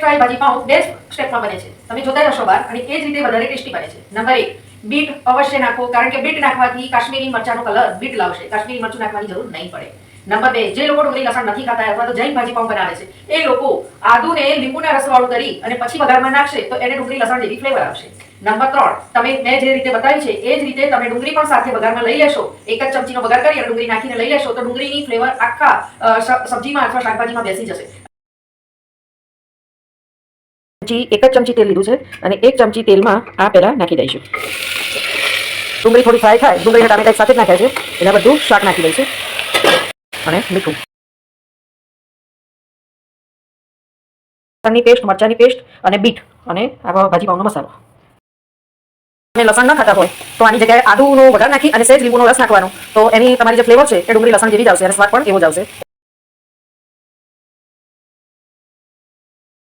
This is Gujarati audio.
ફ્રાય ભાજી પાઉં બે સ્ટેપમાં બને છે. તમે જોતા રહેશો બાર અને એ જ રીતે વધારે ટેસ્ટી બને છે. નંબર એક, બીટ અવશ્ય નાખો કારણ કે બીટ નાખવાથી કાશ્મીરી મરચાનો કલર બીટ લાવશે. કાશ્મીરી મરચું નાખવાની જરૂર નહીં પડે. નંબર બે, જે લોકો ડુંગળી લસણ નથી ખાતા અથવા તો જૈન ભાજી પાઉં બનાવે છે, એ લોકો આદુને લીંબુના રસવાળું કરી અને પછી વઘારમાં નાખશે તો એને ડુંગળી લસણ જેવી ફ્લેવર આવશે. નંબર ત્રણ, તમે મેં જે રીતે બતાવી છે, એ જ રીતે તમે ડુંગળી પણ સાથે વઘારમાં લઈ લેશો. એક જ ચમચીનો વઘાર કરી અને ડુંગળી નાખીને લઈ લેશો તો ડુંગળીની ફ્લેવર આખા સબ્જીમાં અથવા શાકભાજીમાં બેસી જશે. ચમચી, એક જ ચમચી તેલ લીધું છે અને એક ચમચી તેલમાં આ પહેલાં નાખી દઈશું. ડુંગળી થોડી ફ્રાય થાય ડુંગળી અને ટામેટા સાથે જ નાખ્યા છે. એના બધું શાક નાખી દઈશું. અને મીઠું. લસણની પેસ્ટ, મરચાની પેસ્ટ અને બીટ અને આવા ભાજી મસાલો. અને લસણ ન ખાતા હોય, તો આની જગ્યાએ આદુનો વઘાર નાખી અને સહેજ લીંબુનો રસ નાખવાનો. તો એની તમારી જે ફ્લેવર છે, એ ડુંગળી લસણ જેવી જ આવશે અને સ્વાદ પણ એવો જ આવશે.